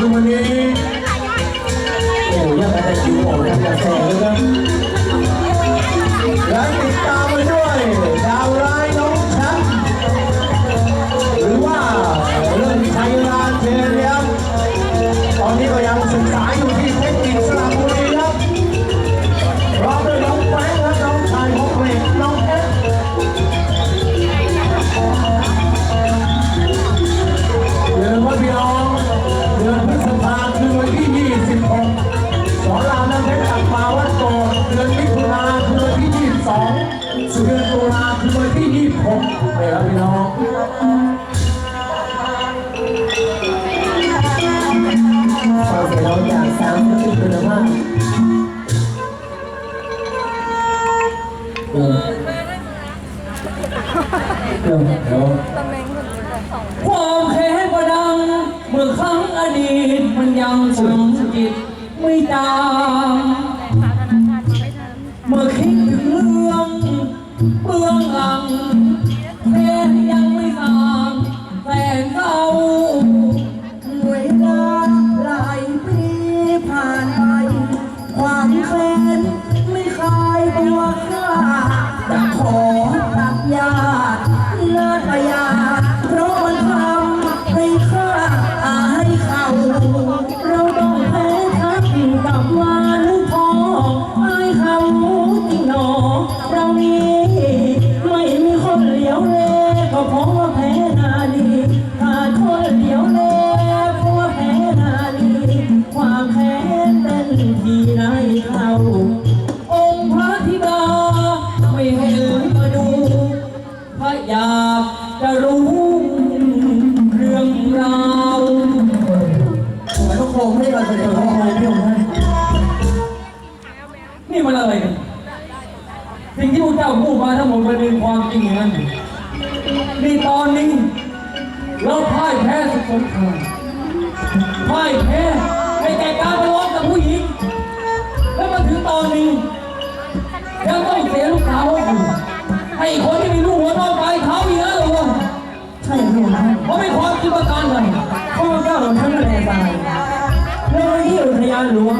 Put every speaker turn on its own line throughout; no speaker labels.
ดูวันนี้โอ้ยยังไงแต่คิวออกแล้วแซงแล้วครับ เออเออเดี๋ยว
ความแค้นประดัง เมื่อครั้งอดีตมันยังฝังจิตไม่ตางเมื่อคิดถึงเรื่องเบื้องหลัง นี่มัน
อะไร
กั
น
สิ่งที่พระเจ้าพูดมาทั้งหมดมันเป็นความจริงอย่างนั้นนี่ตอนนี้ เราพ่ายแพ้สุดสงครามพ่ายแพ้ในแก่การทะเลาะกับผู้หญิง แล้วมาถึงตอนนี้ยังต้องเสียลูกสาวอยู่ให้คนที่มีลูกหัวนอกไปเท้าอีกแล้วเหรอวะ
ใช่พี่อว่า
เพราะไม่ความคิดประการเลย
ข้าพเจ้าของท่านแลตายในวันที่อุทยานหลวง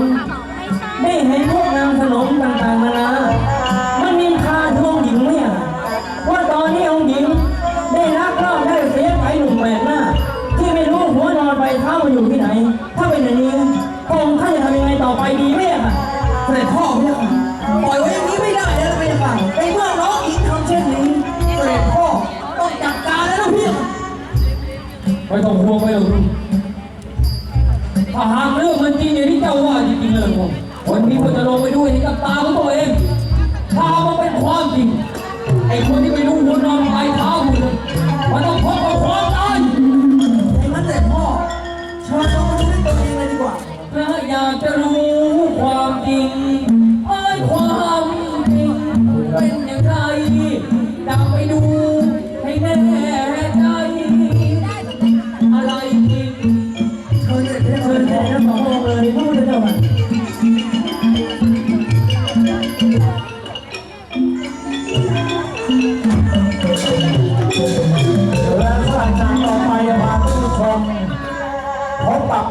มันอยู่ที่ไหน ถ้าเป็นอย่างนี้พระองค์ท่านจะทำยังไงต่อไปดีไหมอะค่ะเสด็จพ่อเนี่ยค่ะปล่อยไว้อย่างนี้ไม่ได้แล้วนะพี่ค่ะในเมื่อน้องหญิงทำเช่นนี้เสด็จพ่อต้องจัดการแล้วนะพี่ค่ะ
ไม่ต้องห่วงไม่ต้องห่วงถ้าหากเรื่องมันจริงอย่างที่เจ้าว่าจริงๆเลยผมวันนี้ผมจะลงไปดูเห็นกับตาของตัวเองถ้ามันเป็นความจริงไอ้คนที่ไม่รู้หัวนอนป จะรู้ความจริงเอ้ความจริงเป็นอย่าง
ไรดำไปดูให้แน่ใจ อะไรจริงเชิญเชิญแทนทั้งสององค์เลยพูดเลย
เถอะสถานการณ์ต่อไปพาทุกคนพบกับ